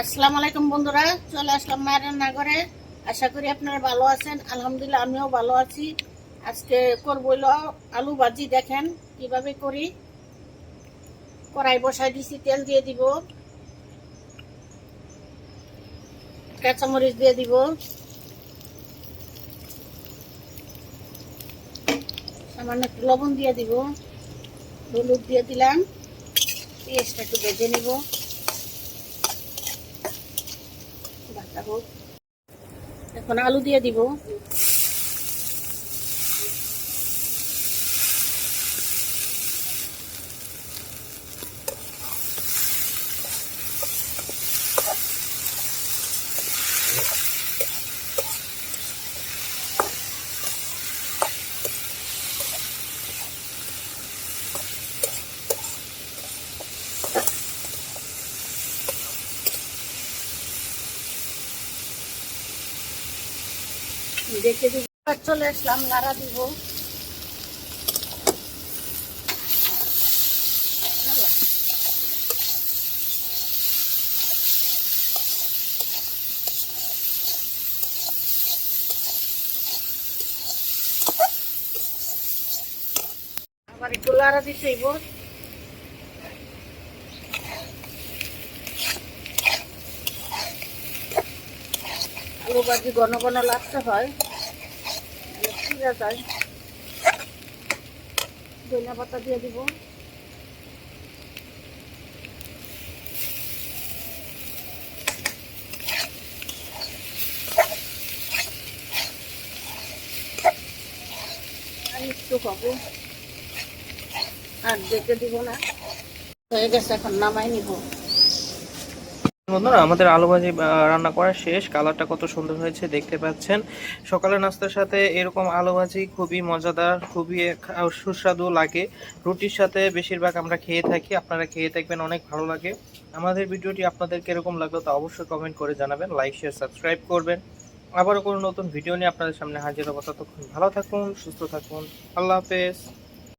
আসসালামু আলাইকুম বন্ধুরা, চলে আসলাম মায়ের রান্নাঘরে আশা করি আপনারা ভালো আছেন। আলহামদুলিল্লাহ আমিও ভালো আছি। আজকে করব হলো আলু ভাজি, দেখেন কীভাবে করি। কড়াই বসাই দিছি, তেল দিয়ে দিব। কাঁচামরিচ দিয়ে দিব। সামান্য একটু লবণ দিয়ে দিব। হলুদ দিয়ে দিলাম। পেঁয়াজটা একটু ভেজে নিব। হোক এখন আলু দিয়ে দিব। দেখে দিব। চলে আসলাম নাড়া দিব। আবার একটু লাড়া দিতে হইব। ভাজি ঘন ঘন লাগতে হয়। পুড়ে যায় ধনিয়া পাতা দিয়ে দিব। একটু আর দেখে দিব না। হয়ে গেছে, এখন নামাই নিব। বন্ধুরা, আমাদের আলু ভাজি রান্না করা শেষ। কালারটা কত সুন্দর হয়েছে দেখতে পাচ্ছেন। সকালের নাস্তার সাথে এরকম আলু ভাজি খুবই মজাদার, খুবই সুস্বাদু লাগে। রুটির সাথে বেশিরভাগ আমরা খেয়ে থাকি। আপনারা খেয়ে থাকবেন অনেক ভালো লাগে। আমাদের ভিডিওটি আপনাদের কীরকম লাগল তা অবশ্যই কমেন্ট করে জানাবেন লাইক শেয়ার সাবস্ক্রাইব করবেন। আবারও কোনো নতুন ভিডিও নিয়ে আপনাদের সামনে হাজির হব। ততক্ষণ ভালো থাকুন, সুস্থ থাকুন। আল্লাহ হাফেজ।